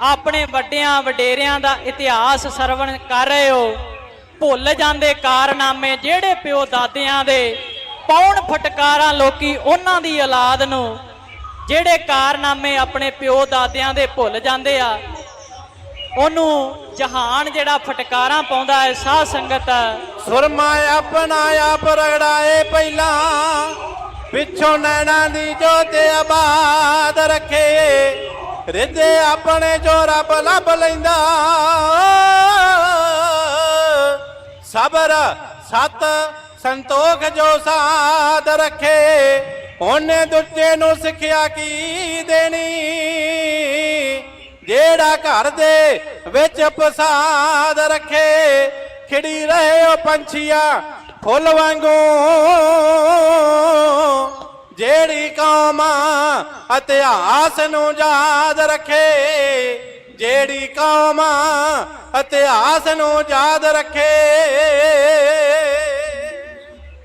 ਆਪਣੇ ਵੱਡਿਆਂ ਵਡੇਰਿਆਂ ਦਾ ਇਤਿਹਾਸ ਸਰਵਣ ਕਰ ਰਹੇ ਹੋ। ਭੁੱਲ ਜਾਂਦੇ ਕਾਰਨਾਮੇ ਜਿਹੜੇ ਪਿਓ ਦਾਦਿਆਂ ਦੇ, ਪੌਣ ਫਟਕਾਰਾਂ ਲੋਕੀ ਉਹਨਾਂ ਦੀ ਔਲਾਦ ਨੂੰ, ਜਿਹੜੇ ਕਾਰਨਾਮੇ ਆਪਣੇ ਪਿਓ ਦਾਦਿਆਂ ਦੇ ਭੁੱਲ ਜਾਂਦੇ ਆ। ਉਹਨੂੰ ਜਹਾਨ ਜਿਹੜਾ ਫਟਕਾਰਾਂ ਪਾਉਂਦਾ ਹੈ, ਸਾਧ ਸੰਗਤ। ਸੁਰਮਾ ਆਪਣਾ ਆਪ ਰਗੜਾਏ ਪਹਿਲਾਂ, ਪਿੱਛੋਂ ਨੈਣਾ ਦੀ ਜੋਤ ਆਬਾਦ ਰੱਖੇ। ਰਿੱਧੇ ਆਪਣੇ ਜੋ ਰੱਬ ਲੱਭ ਲੈਂਦਾ। ਸਬਰ, ਸਤ, ਸੰਤੋਖ ਜੋ ਸਾਧ ਰੱਖੇ, ਉਹਨੇ ਦੂਜੇ ਨੂੰ ਸਿੱਖਿਆ ਕੀ ਦੇਣੀ? ਜਿਹੜਾ ਘਰ ਦੇ ਵਿੱਚ ਪ੍ਰਸਾਦ ਰੱਖੇ, ਖਿੜੀ ਰਹੇ ਉਹ ਪੰਛੀਆਂ ਫੁੱਲ ਵਾਂਗੂ ਜਿਹੜੀ ਕੌਮ ਇਤਿਹਾਸ ਨੂੰ ਯਾਦ ਰੱਖੇ ਜਿਹੜੀ ਕੌਮ ਇਤਿਹਾਸ ਨੂੰ ਯਾਦ ਰੱਖੇ